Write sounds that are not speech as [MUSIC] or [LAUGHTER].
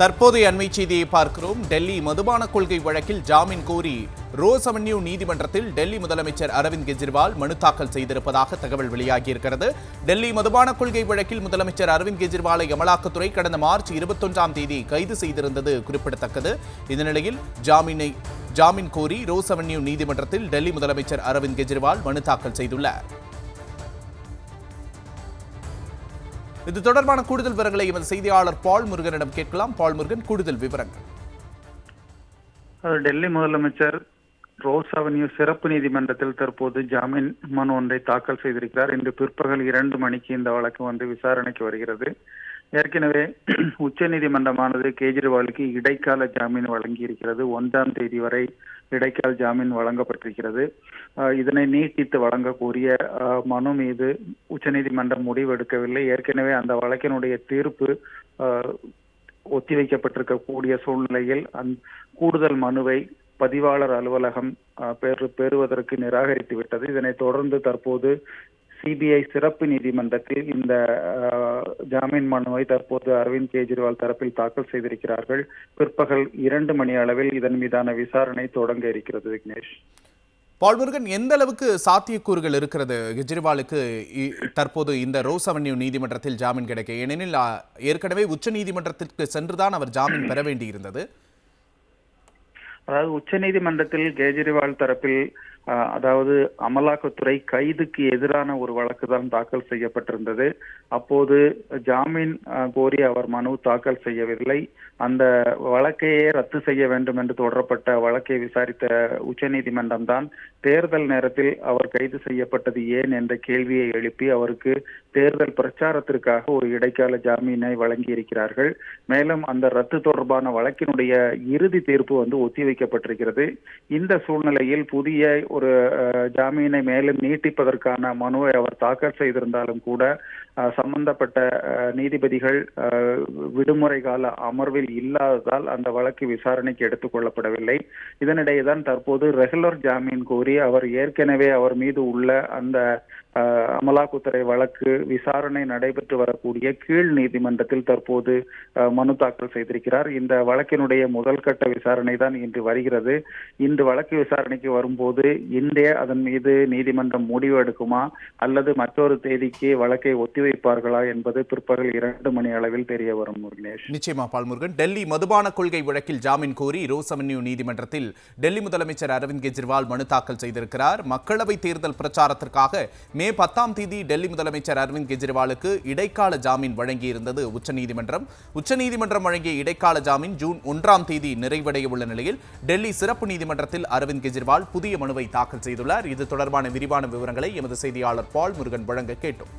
தற்போதைய அண்மை செய்தியை பார்க்கிறோம். டெல்லி மதுபான கொள்கை வழக்கில் ஜாமீன் கோரி ரோஸ் அவென்யூ நீதிமன்றத்தில் டெல்லி முதலமைச்சர் அரவிந்த் கெஜ்ரிவால் மனு தாக்கல் செய்திருப்பதாக தகவல் வெளியாகியிருக்கிறது. டெல்லி மதுபான கொள்கை வழக்கில் முதலமைச்சர் அரவிந்த் கெஜ்ரிவாலை அமலாக்கத்துறை கடந்த மார்ச் இருபத்தொன்றாம் தேதி கைது செய்திருந்தது குறிப்பிடத்தக்கது. இந்த நிலையில் ஜாமீனை ஜாமீன் கோரி ரோஸ் அவென்யூ நீதிமன்றத்தில் டெல்லி முதலமைச்சர் அரவிந்த் கெஜ்ரிவால் மனு தாக்கல் செய்துள்ளார். இது தொடர்பான கூடுதல் விவரங்களை எமது செய்தியாளர் பால் முருகனிடம் கேட்கலாம். பால் முருகன் கூடுதல் விவரங்கள். டெல்லி முதலமைச்சர் ரோஸ் அவென்யூ சிறப்பு நீதிமன்றத்தில் தற்போது ஜாமீன் மனு ஒன்றை தாக்கல் செய்திருக்கிறார். இன்று பிற்பகல் இரண்டு மணிக்கு இந்த வழக்கு வந்து விசாரணைக்கு வருகிறது. ஏற்கனவே [CLEARS THROAT] உச்ச நீதிமன்றமானது கேஜ்ரிவாலுக்கு இடைக்கால ஜாமீன் வழங்கி இருக்கிறது ஒன்றாம் தேதி வரை இடைக்கால ஜாமீன் வழங்கப்பட்டிருக்கிறது. இதனை நீட்டித்து வழங்க கோரிய மனு மீது உச்சநீதிமன்றம் முடிவெடுக்கவில்லை. ஏற்கனவே அந்த வழக்கினுடைய தீர்ப்பு ஒத்திவைக்கப்பட்டிருக்கக்கூடிய சூழ்நிலையில் அந் கூடுதல் மனுவை பதிவாளர் அலுவலகம் அஹ், பெறு பெறுவதற்கு நிராகரித்து விட்டது இதனைத் தொடர்ந்து தற்போது சிபிஐ சிறப்பு நீதிமன்றத்தில் இந்த ஜாமீன் மனுவை தற்போது அரவிந்த் கெஜ்ரிவால் தரப்பில் தாக்கல் செய்திருக்கிறார்கள். பிற்பகல் இரண்டு மணி அளவில் இதன் மீதான விசாரணை தொடங்க இருக்கிறது விக்னேஷ். பால் முருகன் எந்த அளவுக்கு சாத்தியக்கூறுகள் இருக்கிறது கெஜ்ரிவாலுக்கு தற்போது இந்த ரோஸ் அவென்யூ நீதிமன்றத்தில் ஜாமீன் கிடைக்க? ஏனெனில் ஏற்கனவே உச்ச நீதிமன்றத்திற்கு சென்றுதான் அவர் ஜாமீன் பெற வேண்டியிருந்தது. அதாவது உச்சநீதிமன்றத்தில் கெஜ்ரிவால் தரப்பில் அதாவது அமலாக்கத்துறை கைதுக்கு எதிரான ஒரு வழக்கு தான் தாக்கல் செய்யப்பட்டிருந்தது. அப்போது ஜாமீன் கோரி அவர் மனு தாக்கல் செய்யவில்லை. அந்த வழக்கையே ரத்து செய்ய வேண்டும் என்று தொடரப்பட்ட வழக்கை விசாரித்த உச்சநீதிமன்றம் தான் தேர்தல் நேரத்தில் அவர் கைது செய்யப்பட்டது ஏன் என்ற கேள்வியை எழுப்பி அவருக்கு தேர்தல் பிரச்சாரத்திற்காக ஒரு இடைக்கால ஜாமீனை வழங்கி இருக்கிறார்கள் மேலும் அந்த ரத்து தொடர்பான வழக்கினுடைய இறுதி தீர்ப்பு வந்து ஒத்திவைக்கப்பட்டிருக்கிறது இந்த சூழ்நிலையில் புதிய ஒரு ஜாமீனை மேலும் நீட்டிப்பதற்கான மனுவை அவர் தாக்கல் செய்திருந்தாலும் கூட சம்பந்தப்பட்ட நீதிபதிகள் விடுமுறை கால அமர்வில் இல்லாததால் அந்த வழக்கு விசாரணைக்கு எடுத்துக் கொள்ளப்படவில்லை. இதனிடையே தான் தற்போது ரெகுலர் ஜாமீன் கோரி அவர் ஏற்கனவே அவர் மீது உள்ள அந்த அமலாக்கத்துறை வழக்கு விசாரணை நடைபெற்று வரக்கூடிய கீழ் நீதிமன்றத்தில் தற்போது மனு தாக்கல் செய்திருக்கிறார். இந்த வழக்கினுடைய முதல் கட்ட விசாரணை தான் இன்று வருகிறது. இன்று வழக்கு விசாரணைக்கு வரும்போது இன்றே அதன் மீது நீதிமன்றம் முடிவு எடுக்குமா? அல்லது மற்றொரு தேதிக்கு வழக்கை ஒத்திவைப்பார்களா என்பது பிற்பகல் இரண்டு மணி அளவில் தெரிய வரும் முருகேஷ். நிச்சயமா பால்முருகன். டெல்லி மதுபான கொள்கை வழக்கில் ஜாமீன் கோரி ரோஸ் அவென்யூ நீதிமன்றத்தில் டெல்லி முதலமைச்சர் அரவிந்த் கெஜ்ரிவால் மனு தாக்கல் செய்திருக்கிறார். மக்களவை தேர்தல் பிரச்சாரத்திற்காக மே பத்தாம் தேதி டெல்லி முதலமைச்சர் அரவிந்த் கெஜ்ரிவாலுக்கு இடைக்கால ஜாமீன் வழங்கியிருந்தது உச்சநீதிமன்றம். உச்சநீதிமன்றம் வழங்கிய இடைக்கால ஜாமீன் ஜூன் ஒன்றாம் தேதி நிறைவடைய உள்ள நிலையில் டெல்லி சிறப்பு நீதிமன்றத்தில் அரவிந்த் கெஜ்ரிவால் புதிய மனுவை தாக்கல் செய்துள்ளார். இது தொடர்பான விரிவான விவரங்களை எமது செய்தியாளர் பால் முருகன் வழங்க கேட்டோம்.